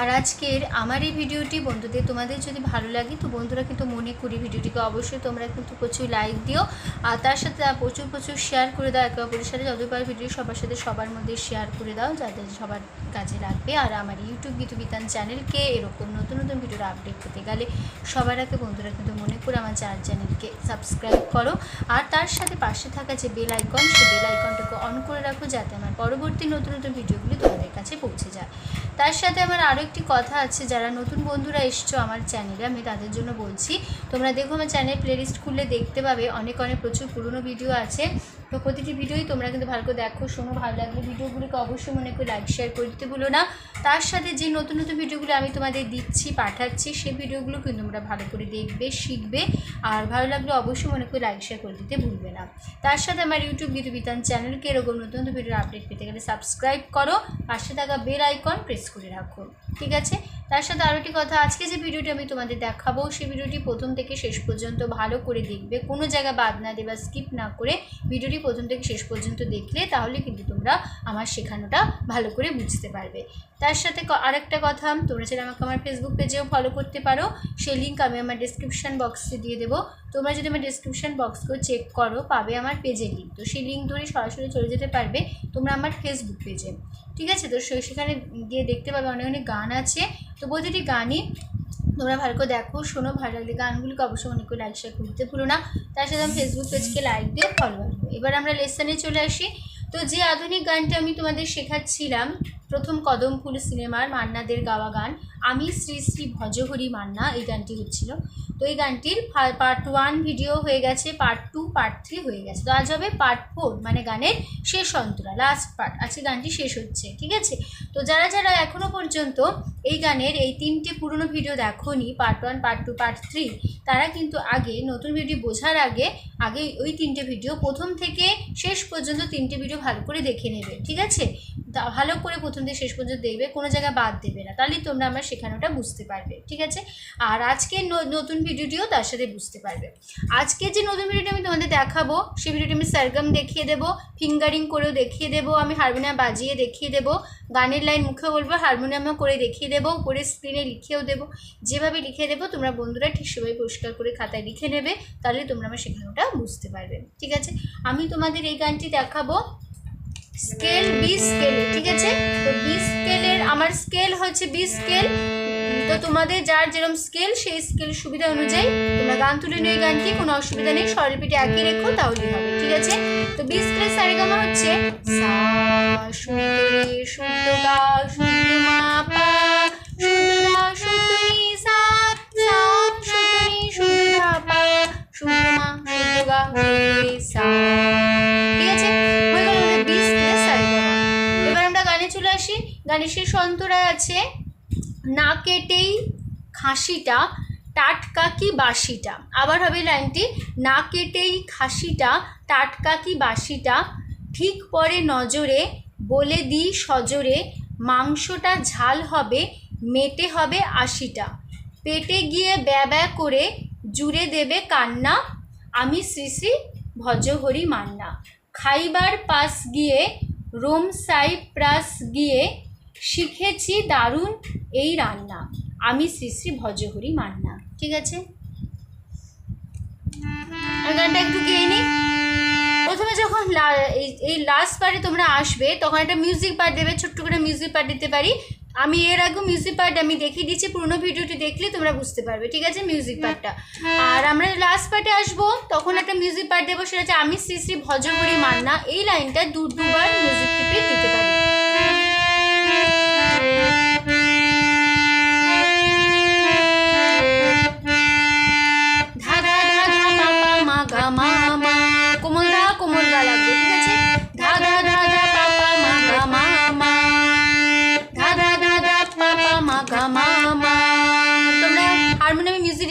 আর আজকের আমার এই ভিডিওটি, বন্ধুদের তোমাদের যদি ভালো লাগে, তো বন্ধুরা কিন্তু মনে করি ভিডিওটিকে অবশ্যই তোমরা কিন্তু প্রচুর লাইক দিও। আর তার সাথে প্রচুর প্রচুর শেয়ার করে দাও একে অপরের সাথে। যতবার ভিডিও সবার সাথে সবার মধ্যে শেয়ার করে দাও যাদের সবার কাজে লাগবে। আর আমার ইউটিউব গীতুবিতান চ্যানেলকে এরকম নতুন নতুন ভিডিওর আপডেট পেতে গেলে সবার আগে বন্ধুরা কিন্তু মনে করে আমার চার চ্যানেলকে সাবস্ক্রাইব করো। আর তার সাথে পাশে থাকা যে বেল আইকন সেই বেল আইকনটাকে অন করে রাখো, যাতে আমার পরবর্তী নতুন নতুন ভিডিওগুলি তোমাদের কাছে পৌঁছে যায়। তার সাথে আমার আরও একটি কথা আছে, যারা নতুন বন্ধুরা এসছো আমার চ্যানেলে আমি তাদের জন্য বলছি। তোমরা দেখো আমার চ্যানেল প্লেলিস্ট খুললে দেখতে পাবে, অনেক অনেক প্রচুর পুরনো ভিডিও আছে। তো প্রতিটি ভিডিওই তোমরা কিন্তু ভালো করে দেখো, শোনো, ভালো লাগলে ভিডিওগুলোকে অবশ্যই মনে করে লাইক শেয়ার করে দিতে ভুলো না। তার সাথে যে নতুন নতুন ভিডিওগুলো আমি তোমাদের দিচ্ছি, পাঠাচ্ছি সেই ভিডিওগুলো কিন্তু তোমরা ভালো করে দেখবে, শিখবে। আর ভালো লাগলে অবশ্যই মনে করে লাইক শেয়ার করে দিতে ভুলবে না। তার সাথে আমার ইউটিউব বিতান চ্যানেলকে এরকম নতুন নতুন ভিডিওর আপডেট পেতে গেলে সাবস্ক্রাইব করো। পাশে থাকা বেল আইকন প্রেস করে রাখো। ঠিক আছে? তার সাথে আরও একটি কথা, আজকে যে ভিডিওটি আমি তোমাদের দেখাবো সেই ভিডিওটি প্রথম থেকে শেষ পর্যন্ত ভালো করে দেখবে। কোনো জায়গা বাদ না দেবা স্কিপ না করে ভিডিওটি প্রথম থেকে শেষ পর্যন্ত দেখলে তাহলে কিন্তু তোমরা আমার শেখানোটা ভালো করে বুঝতে পারবে। তার সাথে আরেকটা কথা, তোমরা চাইলে আমাকে আমার ফেসবুক পেজেও ফলো করতে পারো। সেই লিঙ্ক আমি আমার ডিসক্রিপশান বক্সে দিয়ে দেবো। তোমরা যদি আমার ডিসক্রিপশান বক্সকেও চেক করো, পাবে আমার পেজের লিঙ্ক তো সেই লিঙ্ক ধরে সরাসরি চলে যেতে পারবে তোমরা আমার ফেসবুক পেজে ঠিক আছে? তো সেখানে গিয়ে দেখতে পাবে অনেক অনেক গান আছে। তো প্রতিটি গানই তোমরা ভালো করে দেখো, শোনো ভালো লাগলে গানগুলিকে অবশ্যই অনেক করে লাইক শেয়ার করতে ভুলো না। তার সাথে আমি ফেসবুক পেজকে লাইক দিয়ে ফলো করব। এবার আমরা লেসনে চলে আসি। তো যে আধুনিক গানটা আমি তোমাদের শেখাচ্ছিলাম প্রথম কদম ফুল সিনেমার মান্নাদের গাওয়া গান, আমি শ্রী শ্রী ভজহরি মান্না, এই গানটি হচ্ছিল। তো এই গানটির পার্ট ওয়ান ভিডিও হয়ে গেছে পার্ট টু পার্ট থ্রি হয়ে গেছে। তো আজ হবে পার্ট ফোর মানে গানের শেষ অন্তরা লাস্ট পার্ট আজকে গানটি শেষ হচ্ছে, ঠিক আছে? তো যারা যারা এখনও পর্যন্ত এই গানের এই তিনটে পুরনো ভিডিও দেখোনি part one part two part three তারা কিন্তু আগে নতুন ভিডিও বোঝার আগে আগে ওই তিনটে ভিডিও প্রথম থেকে শেষ পর্যন্ত তিনটে ভিডিও ভালো করে দেখে নেবে, ঠিক আছে? ভালো করে প্রথম থেকে শেষ পর্যন্ত দেখবে, কোনো জায়গায় বাদ দেবে না। তাহলেই তোমরা আমার শেখানোটা বুঝতে পারবে, ঠিক আছে? আর আজকে নতুন ভিডিওটিও তার সাথে বুঝতে পারবে। আজকে যে নতুন ভিডিওটি আমি তোমাদের দেখাবো, সেই ভিডিওটি আমি সারগাম দেখিয়ে দেবো, ফিঙ্গারিং করেও দেখিয়ে দেবো, আমি হারমোনিয়াম বাজিয়ে দেখিয়ে দেবো, গানের লাইন মুখে বলব, হারমোনিয়ামও করে দেখিয়ে দেবো উপরে স্ক্রিনে লিখেও দেবো। যেভাবে লিখে দেবো, তোমরা বন্ধুরা ঠিক সেভাবে পরিষ্কার করে খাতায় লিখে নেবে তাহলে তোমরা আমার শেখানোটা বুঝতে পারবে, ঠিক আছে? আমি তোমাদের এই গানটি দেখাবো স্কেল বি স্কেলে ঠিক আছে? তো বি স্কেলের আমার স্কেল হচ্ছে বি স্কেল তো তোমাদের যার যেরকম স্কেল সেই স্কেল সুবিধা অনুযায়ী তোমরা গান তুলে নিয়ে গানটি কোনো অসুবিধা নেই স্বরলিপিটি একই রেখো, তাহলেই হবে, ঠিক আছে? তো বি স্কেলের সারেগামা হচ্ছে সা শেষ অন্তরায় আছে। না কেটেই খাসিটা, টাটকা কি বাসিটা? আবার হবে লাইনটি, না কেটেই খাসিটা, টাটকা কি বাসিটা? ঠিক পরে নজরে বলে দিই সজোরে, মাংসটা ঝাল হবে, মেটে হবে আশিটা। পেটে গিয়ে ব্যা ব্যা করে জুড়ে দেবে কান্না, আমি শ্রী শ্রী ভজহরি মান্না। খাইবার পাস গিয়ে, রোম সাইপ্রাস গিয়ে শিখেছি দারুণ এই রান্না। আমি শ্রী শ্রী ভজহরি মান্না। ঠিক আছে? গানটা একটু গেয়ে নিই প্রথমে যখন এই- লাস্ট পার্টে তোমরা আসবে তখন একটা মিউজিক পার্ট দেবে ছোট্ট করে মিউজিক পার্ট দিতে পারি। আমি এর আগে মিউজিক পার্ট আমি দেখিয়ে দিচ্ছি পুরোনো ভিডিওটি দেখলে তোমরা বুঝতে পারবে ঠিক আছে মিউজিক পার্টটা আর আমরা লাস্ট পার্টে আসব তখন একটা মিউজিক পার্ট দেবো সেটা হচ্ছে আমি শ্রী শ্রী ভজহরি মান্না। এই লাইনটা দু দুবার মিউজিক টিপে দিতে পারি।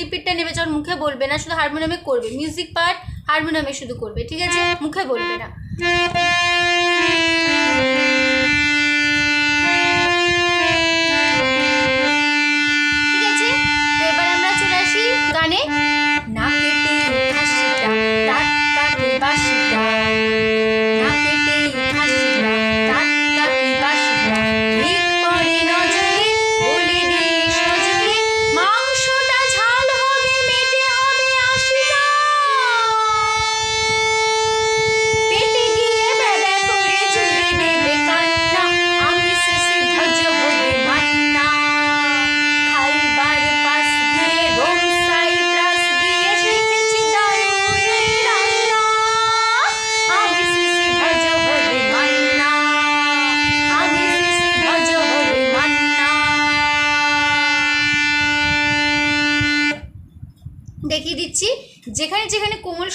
রিপিটটা নেবে যখন মুখে বলবে না শুধু হারমোনিয়ামে করবে। মিউজিক পার্ট হারমোনিয়ামে শুধু করবে ঠিক আছে? মুখে বলবে না।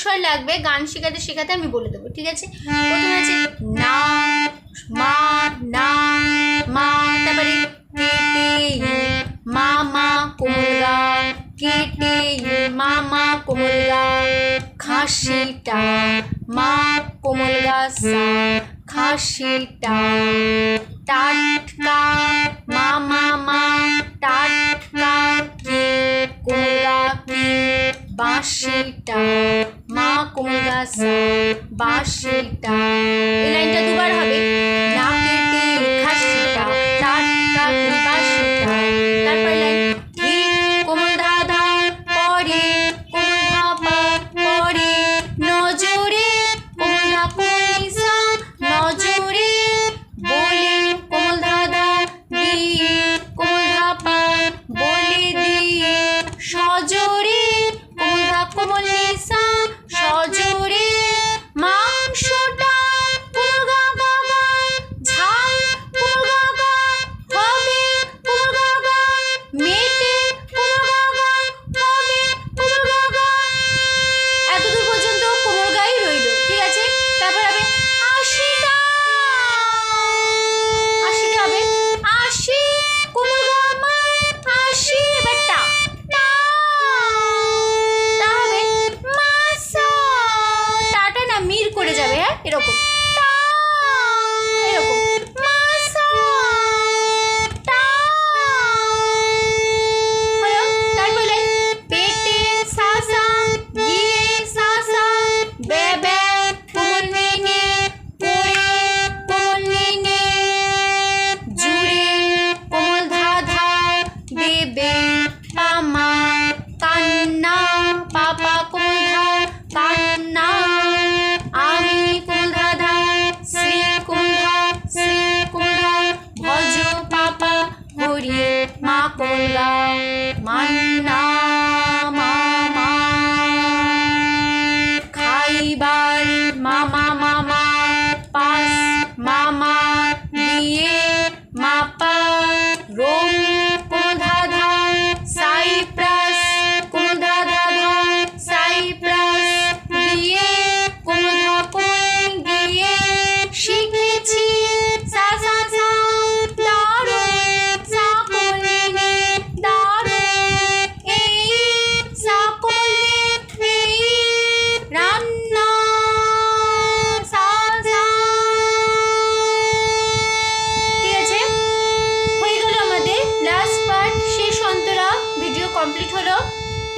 অনুস্বর লাগবে, গান শেখাতে শেখাতে আমি বলে দেবো, ঠিক আছে? প্রথমে আছে না, মা না, মা, তারপরে কেটে মা মা কোমল কেটে মা মা কোমল খাসিটা, মা কোমল গা সা, খাসিটা, টাটকা, মা মা মা, টাটকা, কে কোলা কে, বাঁশিটা কোন রাস্তা বাসিটা এই লাইনটা দুবার হবে।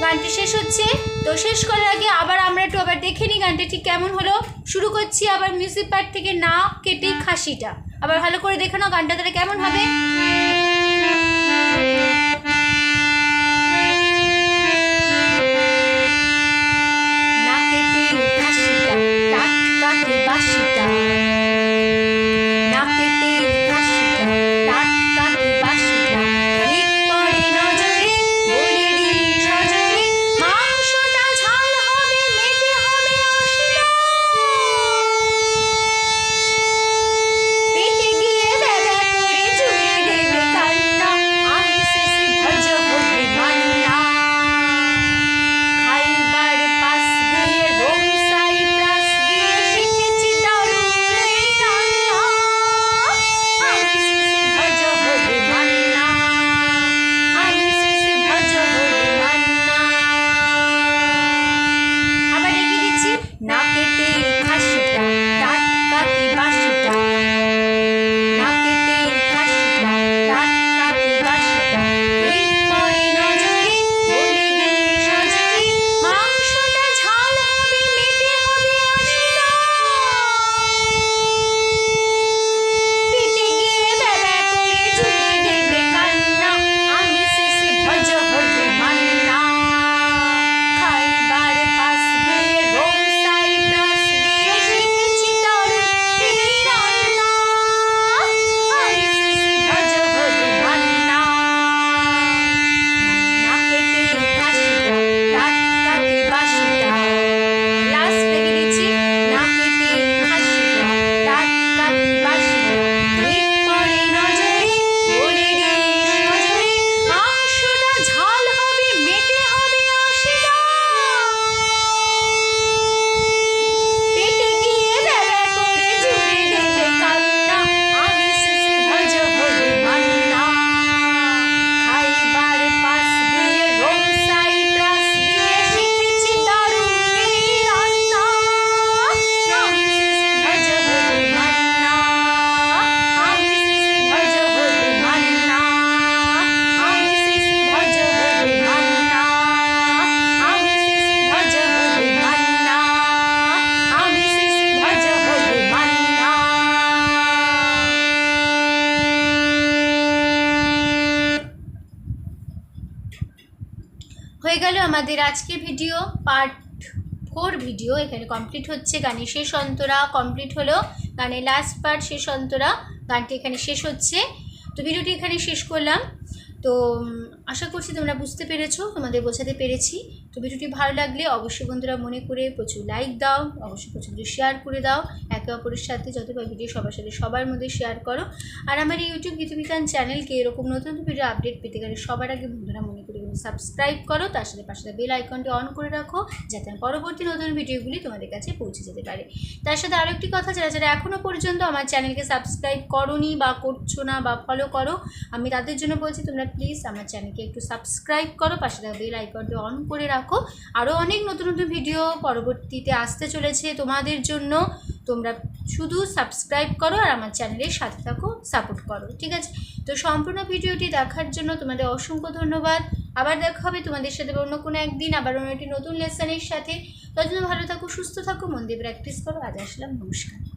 গানটি শেষ হচ্ছে। তো শেষ করার আগে আবার আমরা একটু আবার দেখে নিই গানটা ঠিক কেমন হলো। শুরু করছি আবার মিউজিক পার্ট থেকে না কেটে হ্যাঁ। খাসিটা। আবার ভালো করে দেখে নাও গানটা তাহলে কেমন হবে। হয়ে গেল আমাদের আজকে ভিডিও পার্ট ফোর ভিডিও এখানে কমপ্লিট হচ্ছে গানের শেষ অন্তরা। কমপ্লিট হলো গানের লাস্ট পার্ট শেষ অন্তরা। গানটি এখানে শেষ হচ্ছে। তো ভিডিওটি এখানে শেষ করলাম। তো আশা করছি তোমরা বুঝতে পেরেছ, তোমাদের বোঝাতে পেরেছি। তো ভিডিওটি ভালো লাগলে অবশ্যই বন্ধুরা মনে করে প্রচুর লাইক দাও, অবশ্যই প্রচুর শেয়ার করে দাও। একে অপরের সাথে যতবার ভিডিও সবার সাথে সবার মধ্যে শেয়ার করো। আর আমার ইউটিউব গীতবিতান চ্যানেলকে এরকম নতুন ভিডিও আপডেট পেতে গেলে সবার আগে বন্ধুরা করে সাবস্ক্রাইব করো, তার সাথে পাশে বেল আইকনটি অন করে রাখো, যাতে পরবর্তী নতুন ভিডিওগুলি তোমাদের কাছে পৌঁছে যেতে পারে। তার সাথে আরও একটি কথা, যারা যারা এখনও পর্যন্ত আমার চ্যানেলকে সাবস্ক্রাইব করোনি বা করছ না বা ফলো করো, আমি তাদের জন্য বলছি, তোমরা প্লিজ আমার চ্যানেলকে একটু সাবস্ক্রাইব করো, পাশে থাকা বেল আইকনটি অন করে রাখো। আরও অনেক নতুন নতুন ভিডিও পরবর্তীতে আসতে চলেছে তোমাদের জন্য। তোমরা শুধু সাবস্ক্রাইব করো আর আমার চ্যানেলের সাথে থাকো সাপোর্ট করো, ঠিক আছে? তো সম্পূর্ণ ভিডিওটি দেখার জন্য তোমাদের অসংখ্য ধন্যবাদ। আবার দেখা হবে তোমাদের সাথে অন্য কোনো একদিন, আবার অন্য একটি নতুন লেসনের সাথে। ততদিন ভালো থাকো, সুস্থ থাকো, মন দিয়ে প্র্যাকটিস করো। আজ আসলাম, নমস্কার।